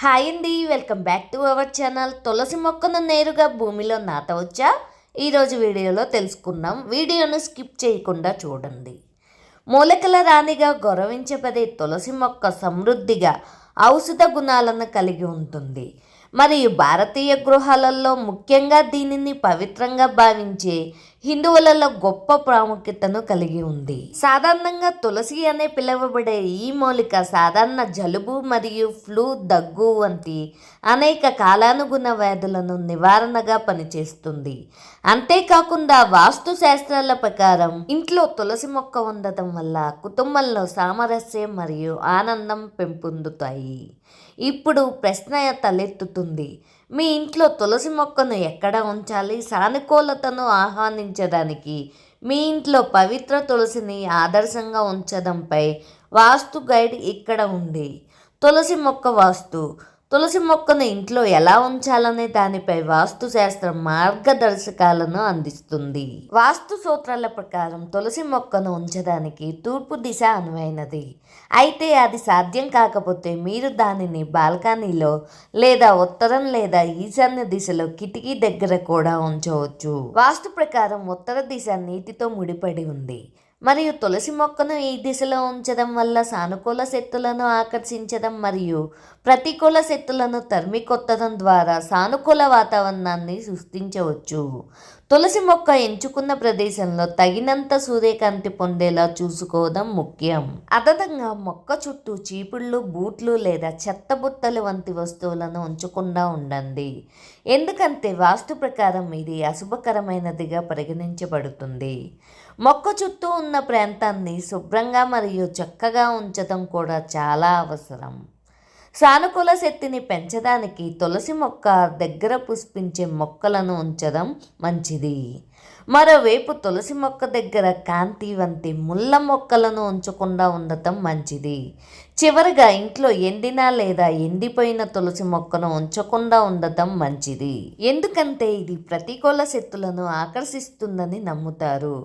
Hi అండి welcome back to our channel. తులసి మొక్కను నేరుగా భూమిలో నాటవచ్చా? ఈరోజు వీడియోలో తెలుసుకుందాం. వీడియోను స్కిప్ చేయకుండా చూడండి. మూలకల రాణిగా గౌరవించబడే తులసి మొక్క సమృద్ధిగా ఔషధ గుణాలను కలిగి ఉంటుంది. మరియు భారతీయ గృహాలలో ముఖ్యంగా దీనిని పవిత్రంగా భావించే హిందువులలో గొప్ప ప్రాముఖ్యతను కలిగి ఉంది. సాధారణంగా తులసి అనే పిలువబడే ఈ మూలిక సాధారణ జలుబు మరియు ఫ్లూ దగ్గు వంటి అనేక కాలానుగుణ వ్యాధులను నివారణగా పనిచేస్తుంది. అంతేకాకుండా వాస్తు శాస్త్రాల ప్రకారం ఇంట్లో తులసి మొక్క ఉండటం వల్ల కుటుంబంలో సామరస్యం మరియు ఆనందం పెంపొందుతాయి. ఇప్పుడు ప్రశ్న తలెత్తుతుంది. మీ ఇంట్లో తులసి మొక్కను ఎక్కడ ఉంచాలి? సానుకూలతను ఆహ్వానించడానికి మీ ఇంట్లో పవిత్ర తులసిని ఆదర్శంగా ఉంచడంపై వాస్తు గైడ్ ఇక్కడ ఉంది. తులసి మొక్క వాస్తు తులసి మొక్కను ఇంట్లో ఎలా ఉంచాలనే దానిపై వాస్తు శాస్త్రం మార్గదర్శకాలను అందిస్తుంది. వాస్తు సూత్రాల ప్రకారం తులసి మొక్కను ఉంచడానికి తూర్పు దిశ అనువైనది. అయితే అది సాధ్యం కాకపోతే మీరు దానిని బాల్కనీలో లేదా ఉత్తరం లేదా ఈశాన్య దిశలో కిటికీ దగ్గర కూడా ఉంచవచ్చు. వాస్తు ప్రకారం ఉత్తర దిశ నీటితో ముడిపడి ఉంది. మరియు తులసి మొక్కను ఈ దిశలో ఉంచడం వల్ల సానుకూల శక్తులను ఆకర్షించడం మరియు ప్రతికూల శక్తులను తరిమి కొట్టడం ద్వారా సానుకూల వాతావరణాన్ని సృష్టించవచ్చు. తులసి మొక్క ఎంచుకున్న ప్రదేశంలో తగినంత సూర్యకాంతి పొందేలా చూసుకోవడం ముఖ్యం. అదనంగా మొక్క చుట్టూ చీపుళ్ళు బూట్లు లేదా చెత్త బుట్టలు వంటి వస్తువులను ఉంచకుండా ఉండండి. ఎందుకంటే వాస్తు ప్రకారం ఇది అశుభకరమైనదిగా పరిగణించబడుతుంది. మొక్క చుట్టూ ఉన్న ప్రాంతాన్ని శుభ్రంగా మరియు చక్కగా ఉంచడం కూడా చాలా అవసరం. సానుకూల శక్తిని పెంచడానికి తులసి మొక్క దగ్గర పుష్పించే మొక్కలను ఉంచడం మంచిది. మరోవైపు తులసి మొక్క దగ్గర కాంతి వంటి ముళ్ళ మొక్కలను ఉంచకుండా ఉండటం మంచిది. చివరిగా ఇంట్లో ఎండిన లేదా ఎండిపోయిన తులసి మొక్కను ఉంచకుండా ఉండటం మంచిది. ఎందుకంటే ఇది ప్రతికూల శక్తులను ఆకర్షిస్తుందని నమ్ముతారు.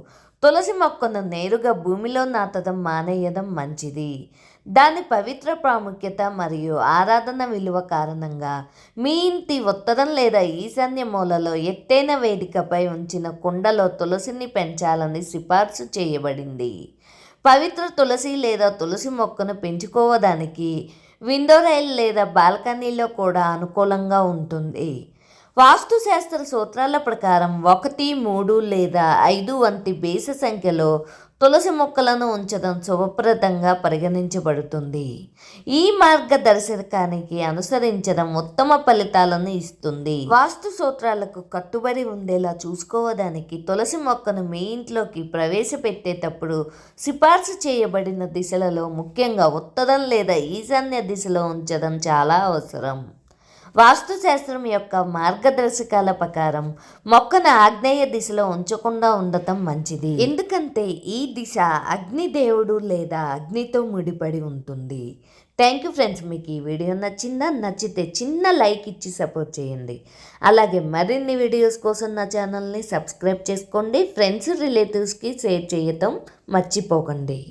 తులసి మొక్కను నేరుగా భూమిలో నాటడం మానేయడం మంచిది. దాని పవిత్ర ప్రాముఖ్యత మరియు ఆరాధన విలువ కారణంగా మీ ఇంటి ఉత్తరం లేదా ఈశాన్య మూలలో ఎత్తైన వేదికపై ఉంచిన కుండలో తులసిని పెంచాలని సిఫార్సు చేయబడింది. పవిత్ర తులసి లేదా తులసి మొక్కను పెంచుకోవడానికి విండో రైల్ లేదా బాల్కనీలో కూడా అనుకూలంగా ఉంటుంది. వాస్తుశాస్త్ర సూత్రాల ప్రకారం ఒకటి మూడు లేదా ఐదు వంటి బేస సంఖ్యలో తులసి మొక్కలను ఉంచడం శుభప్రదంగా పరిగణించబడుతుంది. ఈ మార్గదర్శకానికి అనుసరించడం ఉత్తమ ఫలితాలను ఇస్తుంది. వాస్తు సూత్రాలకు కట్టుబడి ఉండేలా చూసుకోవడానికి తులసి మొక్కను మీ ఇంట్లోకి ప్రవేశపెట్టేటప్పుడు సిఫార్సు చేయబడిన దిశలలో ముఖ్యంగా ఉత్తరం లేదా ఈశాన్య దిశలో ఉంచడం చాలా అవసరం. వాస్తుశాస్త్రం యొక్క మార్గదర్శకాల ప్రకారం మొక్కను ఆగ్నేయ దిశలో ఉంచకుండా ఉండటం మంచిది. ఎందుకంటే ఈ దిశ అగ్నిదేవుడు లేదా అగ్నితో ముడిపడి ఉంటుంది. థ్యాంక్ యూ ఫ్రెండ్స్ మీకు ఈ వీడియో నచ్చిందా? నచ్చితే చిన్న లైక్ ఇచ్చి సపోర్ట్ చేయండి. అలాగే మరిన్ని వీడియోస్ కోసం నా ఛానల్ని సబ్స్క్రైబ్ చేసుకోండి. ఫ్రెండ్స్ రిలేటివ్స్కి షేర్ చేయటం మర్చిపోకండి.